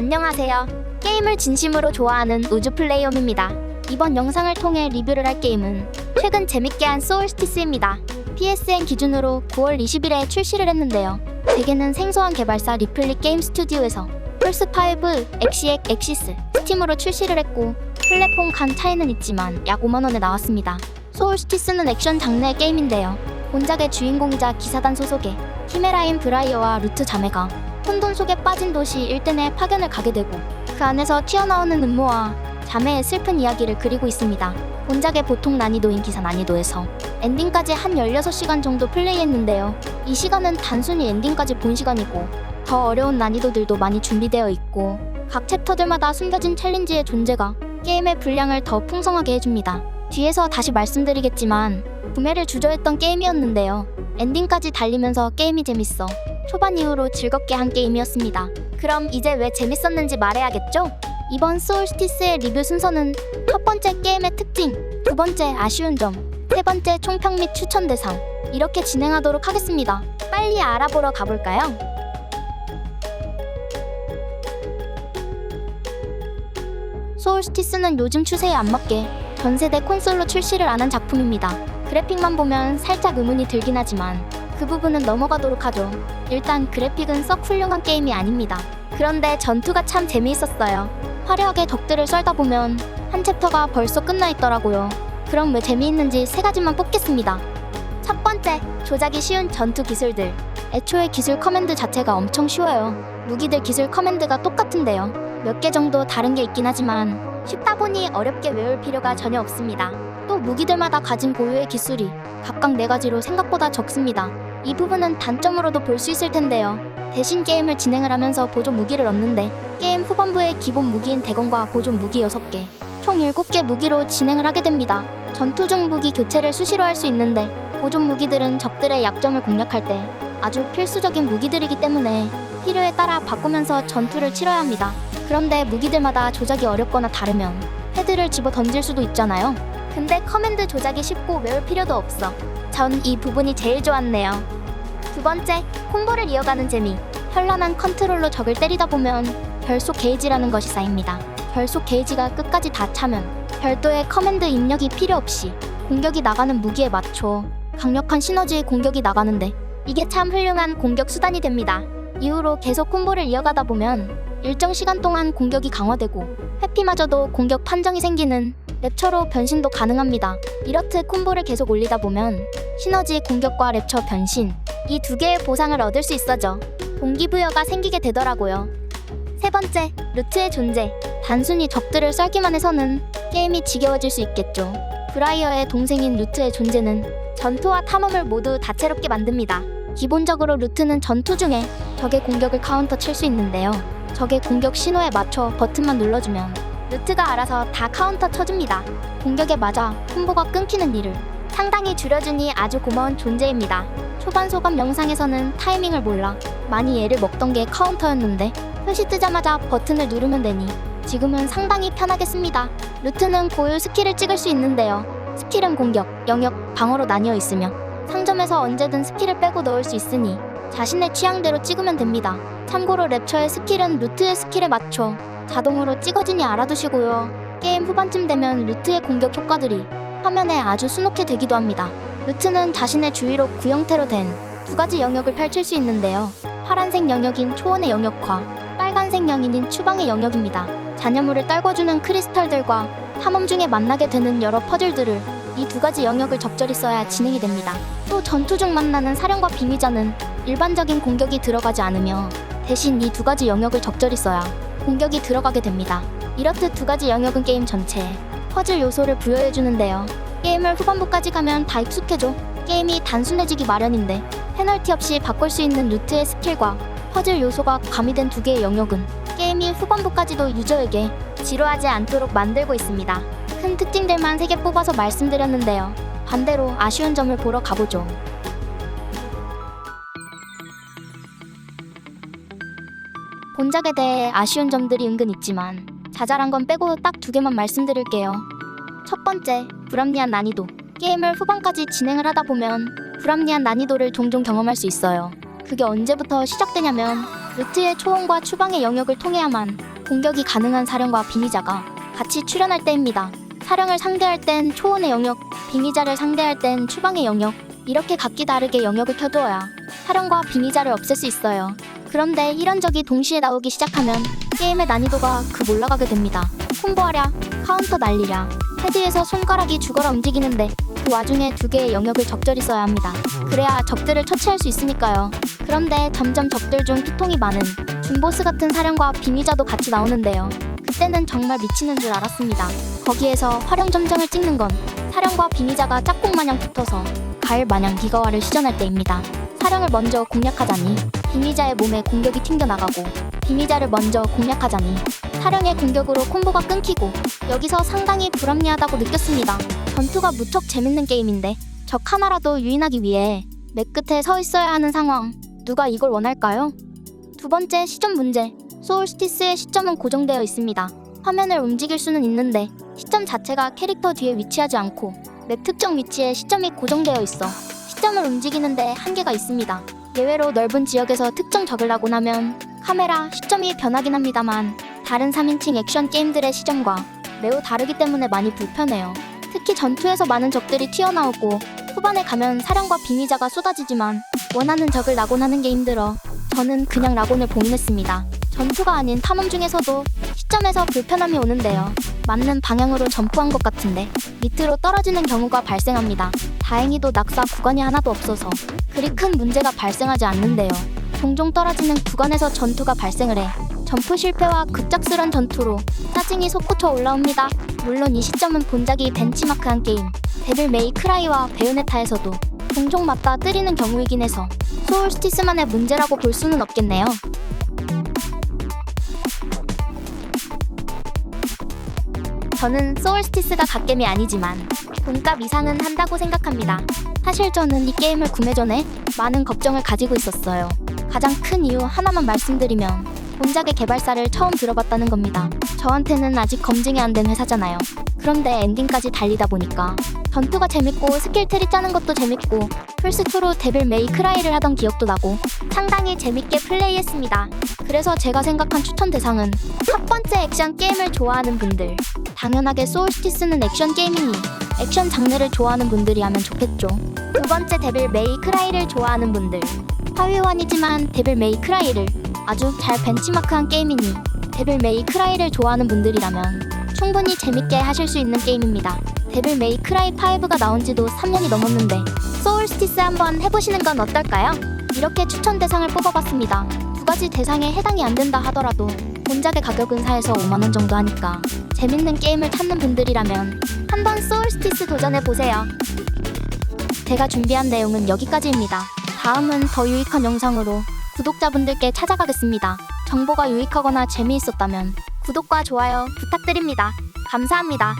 안녕하세요. 게임을 진심으로 좋아하는 우주 플레이엄입니다. 이번 영상을 통해 리뷰를 할 게임은 최근 재밌게 한 소울스티스입니다. PSN 기준으로 9월 20일에 출시를 했는데요. 대개는 생소한 개발사 리플리 게임 스튜디오에서 플스5, 엑시엑, 엑시스, 스팀으로 출시를 했고 플랫폼 간 차이는 있지만 약 5만원에 나왔습니다. 소울스티스는 액션 장르의 게임인데요. 본작의 주인공이자 기사단 소속의 히메라인 브라이어와 루트 자매가 혼돈 속에 빠진 도시 일덴에 파견을 가게 되고 그 안에서 튀어나오는 음모와 자매의 슬픈 이야기를 그리고 있습니다. 본작의 보통 난이도인 기사 난이도에서 엔딩까지 한 16시간 정도 플레이했는데요. 이 시간은 단순히 엔딩까지 본 시간이고 더 어려운 난이도들도 많이 준비되어 있고 각 챕터들마다 숨겨진 챌린지의 존재가 게임의 분량을 더 풍성하게 해줍니다. 뒤에서 다시 말씀드리겠지만 구매를 주저했던 게임이었는데요. 엔딩까지 달리면서 게임이 재밌어 초반 이후로 즐겁게 한 게임이었습니다. 그럼 이제 왜 재밌었는지 말해야겠죠? 이번 소울스티스의 리뷰 순서는 첫 번째 게임의 특징, 두 번째 아쉬운 점, 세 번째 총평 및 추천 대상 이렇게 진행하도록 하겠습니다. 빨리 알아보러 가볼까요? 소울스티스는 요즘 추세에 안 맞게 전 세대 콘솔로 출시를 안 한 작품입니다. 그래픽만 보면 살짝 의문이 들긴 하지만 그 부분은 넘어가도록 하죠. 일단 그래픽은 썩 훌륭한 게임이 아닙니다. 그런데 전투가 참 재미있었어요. 화려하게 덕들을 썰다 보면 한 챕터가 벌써 끝나 있더라고요. 그럼 왜 재미있는지 세 가지만 뽑겠습니다. 첫 번째, 조작이 쉬운 전투 기술들. 애초에 기술 커맨드 자체가 엄청 쉬워요. 무기들 기술 커맨드가 똑같은데요. 몇 개 정도 다른 게 있긴 하지만 쉽다 보니 어렵게 외울 필요가 전혀 없습니다. 또 무기들마다 가진 고유의 기술이 각각 네 가지로 생각보다 적습니다. 이 부분은 단점으로도 볼 수 있을 텐데요. 대신 게임을 진행을 하면서 보조 무기를 얻는데 게임 후반부에 기본 무기인 대검과 보조 무기 6개, 총 7개 무기로 진행을 하게 됩니다. 전투 중 무기 교체를 수시로 할 수 있는데 보조 무기들은 적들의 약점을 공략할 때 아주 필수적인 무기들이기 때문에 필요에 따라 바꾸면서 전투를 치러야 합니다. 그런데 무기들마다 조작이 어렵거나 다르면 헤드를 집어 던질 수도 있잖아요. 근데 커맨드 조작이 쉽고 외울 필요도 없어. 전 이 부분이 제일 좋았네요. 두 번째, 콤보를 이어가는 재미. 현란한 컨트롤로 적을 때리다 보면 별속 게이지라는 것이 쌓입니다. 별속 게이지가 끝까지 다 차면 별도의 커맨드 입력이 필요 없이 공격이 나가는 무기에 맞춰 강력한 시너지의 공격이 나가는데 이게 참 훌륭한 공격 수단이 됩니다. 이후로 계속 콤보를 이어가다 보면 일정 시간 동안 공격이 강화되고 회피마저도 공격 판정이 생기는 랩처로 변신도 가능합니다. 이렇듯 콤보를 계속 올리다 보면 시너지 공격과 랩처 변신 이 두 개의 보상을 얻을 수 있어죠. 동기부여가 생기게 되더라고요. 세 번째, 루트의 존재. 단순히 적들을 썰기만 해서는 게임이 지겨워질 수 있겠죠. 브라이어의 동생인 루트의 존재는 전투와 탐험을 모두 다채롭게 만듭니다. 기본적으로 루트는 전투 중에 적의 공격을 카운터 칠 수 있는데요. 적의 공격 신호에 맞춰 버튼만 눌러주면 루트가 알아서 다 카운터 쳐줍니다. 공격에 맞아 콤보가 끊기는 일을 상당히 줄여주니 아주 고마운 존재입니다. 초반 소감 영상에서는 타이밍을 몰라 많이 애를 먹던 게 카운터였는데 표시 뜨자마자 버튼을 누르면 되니 지금은 상당히 편하게 씁니다. 루트는 고유 스킬을 찍을 수 있는데요. 스킬은 공격, 영역, 방어로 나뉘어 있으며 상점에서 언제든 스킬을 빼고 넣을 수 있으니 자신의 취향대로 찍으면 됩니다. 참고로 랩처의 스킬은 루트의 스킬에 맞춰 자동으로 찍어지니 알아두시고요. 게임 후반쯤 되면 루트의 공격 효과들이 화면에 아주 순옥해 되기도 합니다. 루트는 자신의 주위로 구형태로 된 두 가지 영역을 펼칠 수 있는데요. 파란색 영역인 초원의 영역과 빨간색 영역인 추방의 영역입니다. 잔여물을 떨궈주는 크리스탈들과 탐험 중에 만나게 되는 여러 퍼즐들을 이 두 가지 영역을 적절히 써야 진행이 됩니다. 또 전투 중 만나는 사령과 비미자는 일반적인 공격이 들어가지 않으며 대신 이 두 가지 영역을 적절히 써야 공격이 들어가게 됩니다. 이렇듯 두 가지 영역은 게임 전체에 퍼즐 요소를 부여해 주는데요. 게임을 후반부까지 가면 다 익숙해져. 게임이 단순해지기 마련인데 페널티 없이 바꿀 수 있는 루트의 스킬과 퍼즐 요소가 가미된 두 개의 영역은 게임이 후반부까지도 유저에게 지루하지 않도록 만들고 있습니다. 큰 특징들만 세개 뽑아서 말씀드렸는데요. 반대로 아쉬운 점을 보러 가보죠. 본작에 대해 아쉬운 점들이 은근 있지만 자잘한 건 빼고 딱 두 개만 말씀드릴게요. 첫 번째, 불합리한 난이도. 게임을 후반까지 진행을 하다 보면 불합리한 난이도를 종종 경험할 수 있어요. 그게 언제부터 시작되냐면 루트의 초원과 추방의 영역을 통해야만 공격이 가능한 사령과 빙의자가 같이 출현할 때입니다. 사령을 상대할 땐 초원의 영역, 빙의자를 상대할 땐 추방의 영역, 이렇게 각기 다르게 영역을 켜두어야 사령과 빙의자를 없앨 수 있어요. 그런데 이런 적이 동시에 나오기 시작하면 게임의 난이도가 급 올라가게 됩니다. 콤보하랴, 카운터 날리랴, 헤드에서 손가락이 죽어라 움직이는데 그 와중에 두 개의 영역을 적절히 써야 합니다. 그래야 적들을 처치할 수 있으니까요. 그런데 점점 적들 중 피통이 많은 준보스 같은 사령과 빙의자도 같이 나오는데요. 그때는 정말 미치는 줄 알았습니다. 거기에서 활용 점정을 찍는 건 사령과 빙의자가 짝꿍 마냥 붙어서 가을 마냥 기가와를 시전할 때입니다. 사령을 먼저 공략하자니 빙의자의 몸에 공격이 튕겨나가고 빙의자를 먼저 공략하자니 사령의 공격으로 콤보가 끊기고 여기서 상당히 불합리하다고 느꼈습니다. 전투가 무척 재밌는 게임인데 적 하나라도 유인하기 위해 맨 끝에 서 있어야 하는 상황 누가 이걸 원할까요? 두 번째 시점 문제 소울스티스의 시점은 고정되어 있습니다. 화면을 움직일 수는 있는데 시점 자체가 캐릭터 뒤에 위치하지 않고 맵 특정 위치에 시점이 고정되어 있어 시점을 움직이는데 한계가 있습니다. 예외로 넓은 지역에서 특정 적을 하고 나면 카메라 시점이 변하긴 합니다만 다른 3인칭 액션 게임들의 시점과 매우 다르기 때문에 많이 불편해요. 특히 전투에서 많은 적들이 튀어나오고 후반에 가면 사령과 빙의자가 쏟아지지만 원하는 적을 낙원하는 게 힘들어 저는 그냥 낙원을 봉인했습니다. 전투가 아닌 탐험 중에서도 시점에서 불편함이 오는데요. 맞는 방향으로 점프한 것 같은데 밑으로 떨어지는 경우가 발생합니다. 다행히도 낙사 구간이 하나도 없어서 그리 큰 문제가 발생하지 않는데요. 종종 떨어지는 구간에서 전투가 발생을 해 점프 실패와 급작스런 전투로 짜증이 솟구쳐 올라옵니다. 물론 이 시점은 본작이 벤치마크한 게임 데빌 메이 크라이와 베요네타에서도 종종 맞다 때리는 경우이긴 해서 소울 스티스만의 문제라고 볼 수는 없겠네요. 저는 소울스티스가 갓겜이 아니지만 돈값 이상은 한다고 생각합니다. 사실 저는 이 게임을 구매 전에 많은 걱정을 가지고 있었어요. 가장 큰 이유 하나만 말씀드리면 본작의 개발사를 처음 들어봤다는 겁니다. 저한테는 아직 검증이 안 된 회사잖아요. 그런데 엔딩까지 달리다 보니까 전투가 재밌고 스킬 트리 짜는 것도 재밌고 플스2로 데빌 메이 크라이를 하던 기억도 나고 상당히 재밌게 플레이했습니다. 그래서 제가 생각한 추천 대상은 첫 번째 액션 게임을 좋아하는 분들 당연하게 소울스티스는 액션 게임이니 액션 장르를 좋아하는 분들이 하면 좋겠죠. 두 번째 데빌 메이 크라이를 좋아하는 분들 하위원이지만 데빌 메이 크라이를 아주 잘 벤치마크한 게임이니 데빌 메이 크라이를 좋아하는 분들이라면 충분히 재밌게 하실 수 있는 게임입니다. 데빌 메이 크라이 5가 나온 지도 3년이 넘었는데 소울스티스 한번 해보시는 건 어떨까요? 이렇게 추천 대상을 뽑아봤습니다. 두 가지 대상에 해당이 안 된다 하더라도 본작의 가격은 4에서 5만원 정도 하니까 재밌는 게임을 찾는 분들이라면 한번 소울스티스 도전해보세요. 제가 준비한 내용은 여기까지입니다. 다음은 더 유익한 영상으로 구독자분들께 찾아가겠습니다. 정보가 유익하거나 재미있었다면 구독과 좋아요 부탁드립니다. 감사합니다.